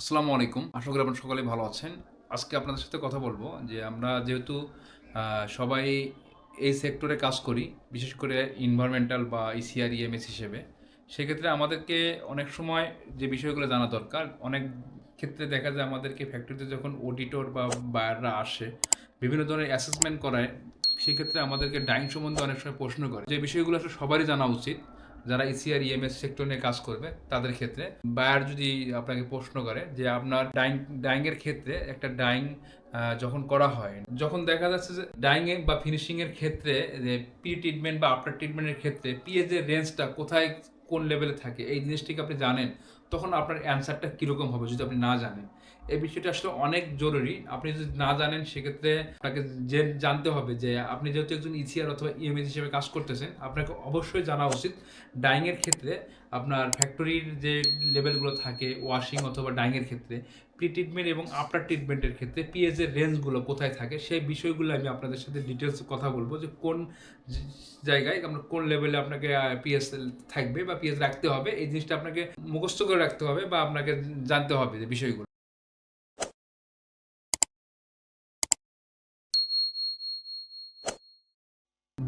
আসসালামু আলাইকুম। আশা করি আপনারা সকলে ভালো আছেন। আজকে আপনাদের সাথে কথা বলব যে আমরা যেহেতু সবাই এই সেক্টরে কাজ করি, বিশেষ করে ইনভায়রনমেন্টাল বা E ইসিআর ইএমএস হিসেবে, সেক্ষেত্রে আমাদেরকে অনেক সময় যে বিষয়গুলো জানা দরকার, অনেক ক্ষেত্রে দেখা যায় আমাদেরকে ফ্যাক্টরিতে যখন অডিটর বা বায়াররা আসে, বিভিন্ন ধরনের অ্যাসেসমেন্ট করায়, সেক্ষেত্রে আমাদেরকে ডাইং সম্বন্ধে অনেক সময় প্রশ্ন করে। যে বিষয়গুলো আসলে সবারই জানা উচিত। যারা ইসিআর ইএমএস সেক্টর নিয়ে কাজ করবে, তাদের ক্ষেত্রে বায়ার যদি আপনাকে প্রশ্ন করে যে আপনার ডাইং ডাইংয়ের ক্ষেত্রে একটা ডাইং যখন করা হয়, যখন দেখা যাচ্ছে যে ডাইংয়ে বা ফিনিশিংয়ের ক্ষেত্রে যে প্রি ট্রিটমেন্ট বা আফটার ট্রিটমেন্টের ক্ষেত্রে পিএইচ এর রেঞ্জটা কোথায় কোন লেভেলে থাকে, এই জিনিসটিকে আপনি জানেন, তখন আপনার অ্যান্সারটা কীরকম হবে যদি আপনি না জানেন। এই বিষয়টা আসলে অনেক জরুরি। আপনি যদি না জানেন, সেক্ষেত্রে আপনাকে যে জানতে হবে যে আপনি যেহেতু একজন ইসিআর অথবা ইএমএস হিসেবে কাজ করতেছেন, আপনাকে অবশ্যই জানা উচিত ডাইংয়ের ক্ষেত্রে আপনার ফ্যাক্টরির যে লেভেলগুলো থাকে, ওয়াশিং অথবা ডাইংয়ের ক্ষেত্রে প্রি ট্রিটমেন্ট এবং আফটার ট্রিটমেন্টের ক্ষেত্রে পিএস এর রেঞ্জগুলো কোথায় থাকে, সেই বিষয়গুলো আমি আপনাদের সাথে ডিটেলস কথা বলব যে কোন জায়গায় আপনার কোন লেভেলে আপনাকে পিএস থাকবে বা পিএস রাখতে হবে, এই জিনিসটা আপনাকে মুখস্থ করে রাখতে হবে বা আপনাকে জানতে হবে যে বিষয়গুলো।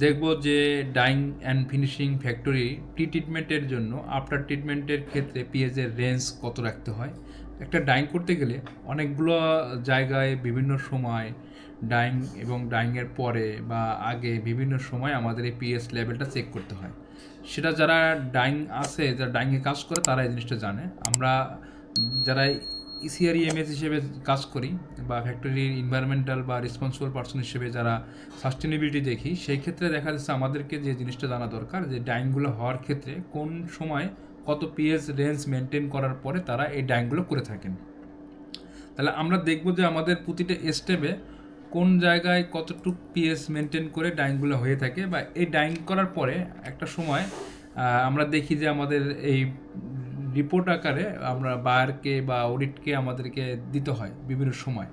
দেখব যে dyeing and finishing factory pre ট্রিটমেন্টের জন্য আফটার ট্রিটমেন্টের ক্ষেত্রে পিএজের রেঞ্জ কত রাখতে হয়? একটা ডাইং করতে গেলে অনেকগুলো জায়গায় বিভিন্ন সময় ডাইং এবং ডাইংয়ের পরে বা আগে বিভিন্ন সময় আমাদের এই পিএস লেভেলটা চেক করতে হয়। সেটা যারা ডাইং আছে, যারা ডাইংয়ে কাজ করে, তারা এই জিনিসটা জানে। আমরা যারা ইসিআর ইএমএস হিসেবে কাজ করি বা ফ্যাক্টরির এনভায়রনমেন্টাল বা রেসপন্সিবল পার্সন হিসেবে যারা সাস্টেনেবিলিটি দেখি, সেই ক্ষেত্রে দেখা যাচ্ছে আমাদেরকে যে জিনিসটা জানা দরকার যে ডাইংগুলো হওয়ার ক্ষেত্রে কোন সময় কত পিএস রেঞ্জ মেনটেন করার পরে তারা এই ডাইংগুলো করে থাকেন। তাহলে আমরা দেখব যে আমাদের প্রতিটা স্টেপে কোন জায়গায় কতটুকু পিএস মেনটেন করে ডাইংগুলো হয়ে থাকে বা এই ডাইং করার পরে একটা সময় আমরা দেখি যে আমাদের এই রিপোর্ট আকারে আমরা বায়ারকে বা অডিটকে আমাদেরকে দিতে হয় বিভিন্ন সময়।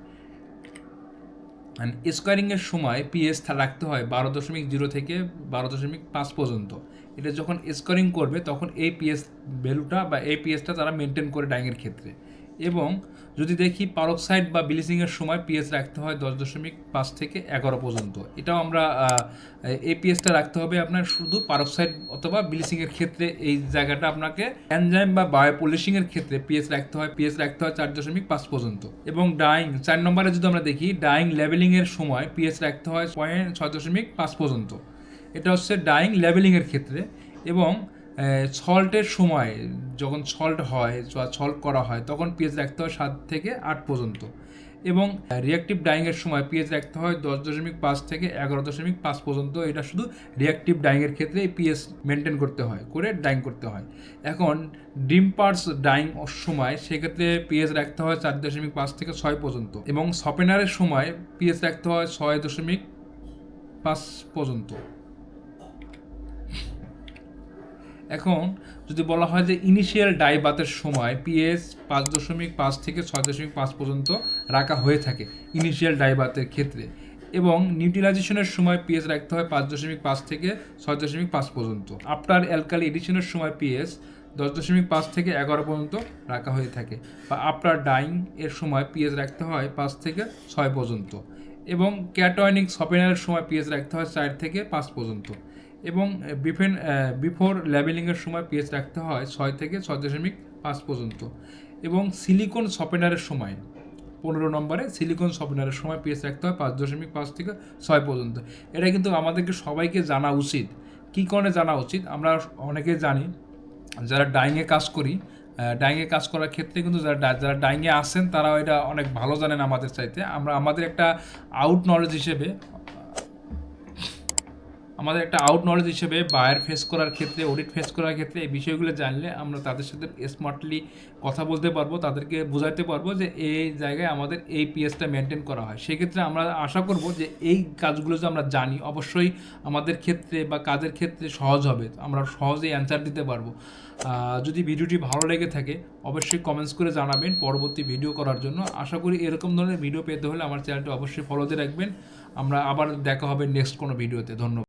স্কোয়ারিংয়ের সময় পিএস রাখতে হয় বারো দশমিক জিরো থেকে বারো দশমিক পাঁচ পর্যন্ত। এটা যখন স্কোয়ারিং করবে তখন এই পিএস ভ্যালুটা বা এই পিএসটা তারা মেনটেন করে ডাইংয়ের ক্ষেত্রে। এবং যদি দেখি পারক্সাইড বা ব্লিচিংয়ের সময় পিএস রাখতে হয় দশ দশমিক পাঁচ থেকে এগারো পর্যন্ত। এটাও আমরা এই পিএসটা রাখতে হবে আপনার শুধু পারক্সাইড অথবা ব্লিচিংয়ের ক্ষেত্রে এই জায়গাটা আপনাকে এনজাইম বা বায়ো পলিশিংয়ের ক্ষেত্রে পিএস রাখতে হয় পিএস রাখতে হয় চার দশমিক পাঁচ পর্যন্ত। এবং ডাইং চার নম্বরে যদি আমরা দেখি ডাইং লেভেলিংয়ের সময় পিএস রাখতে হয় পয়েন্ট ছয় দশমিক পাঁচ পর্যন্ত। এটা হচ্ছে ডাইং লেভেলিংয়ের ক্ষেত্রে এবং সল্টের সময় যখন সল্ট হয়, বা সল্ট করা হয়, তখন পিএস রাখতে হয় সাত থেকে আট পর্যন্ত। এবং রিয়াক্টিভ ডাইংয়ের সময় পিএস রাখতে হয় দশ দশমিক পাঁচ থেকে এগারো দশমিক পাঁচ পর্যন্ত। এটা শুধু রিয়াক্টিভ ডাইংয়ের ক্ষেত্রে পিএস মেনটেন করতে হয়, করে ডাইং করতে হয়। এখন ডিম পার্টস ডাইং সময় সেক্ষেত্রে পিএস রাখতে হয় চার দশমিক পাঁচ থেকে ছয় পর্যন্ত। এবং সপেনারের সময় পিএস রাখতে হয় ছয় দশমিক পাঁচ পর্যন্ত। এখন যদি বলা হয় যে ইনিশিয়াল ডাইবাতের সময় পিএস পাঁচ দশমিক পাঁচ থেকে ছয় দশমিক পাঁচ পর্যন্ত রাখা হয়ে থাকে ইনিশিয়াল ডাইবাতের ক্ষেত্রে এবং নিউট্রিলাইজেশনের সময় পিএস রাখতে হয় পাঁচ দশমিক পাঁচ থেকে ছয় দশমিক পাঁচ পর্যন্ত। আফটার অ্যালকালি এডিশনের সময় পিএস দশ দশমিক পাঁচ থেকে এগারো পর্যন্ত রাখা হয়ে থাকে বা আফটার ডাইং এর সময় পিএস রাখতে হয় পাঁচ থেকে ছয় পর্যন্ত এবং ক্যাটয়নিক সপেনারের সময় পিএস রাখতে হয় চার থেকে পাঁচ পর্যন্ত। এবং বিফেন বিফোর লেবেলিংয়ের সময় পিএস রাখতে হয় ছয় থেকে ছয় দশমিক পাঁচ পর্যন্ত। এবং সিলিকন সপেনারের সময়, পনেরো নম্বরে সিলিকন সপেনারের সময় পিএস রাখতে হয় পাঁচ দশমিক পাঁচ থেকে ছয় পর্যন্ত। এটা কিন্তু আমাদেরকে সবাইকে জানা উচিত। কী কারণে জানা উচিত? আমরা অনেকে জানি, যারা ডাইংয়ে কাজ করি ডাইংয়ে কাজ করার ক্ষেত্রে কিন্তু যারা যারা ডাইংয়ে আসেন তারা এটা অনেক ভালো জানেন আমাদের চাইতে। আমরা, আমাদের একটা আউট নলেজ হিসেবে আমাদের একটা আউট নলেজ হিসেবে বায়ার ফেস করার ক্ষেত্রে অডিট ফেস করার ক্ষেত্রে এই বিষয়গুলো জানলে আমরা তাদের সাথে স্মার্টলি কথা বলতে পারব, তাদেরকে বোঝাতে পারব যে এই জায়গায় আমাদের এই পিএসটা মেনটেন করা হয়। সেক্ষেত্রে আমরা আশা করব যে এই কাজগুলো যে আমরা জানি, অবশ্যই আমাদের ক্ষেত্রে বা কাজের ক্ষেত্রে সহজ হবে। আমরা সহজেই অ্যান্সার দিতে পারব। যদি ভিডিওটি ভালো লেগে থাকে, অবশ্যই কমেন্টস করে জানাবেন পরবর্তী ভিডিও করার জন্য। আশা করি এরকম ধরনের ভিডিও পেতে হলে আমার চ্যানেলটি অবশ্যই ফলোতে রাখবেন। আমরা আবার দেখা হবে নেক্সট কোনো ভিডিওতে ধন্যবাদ।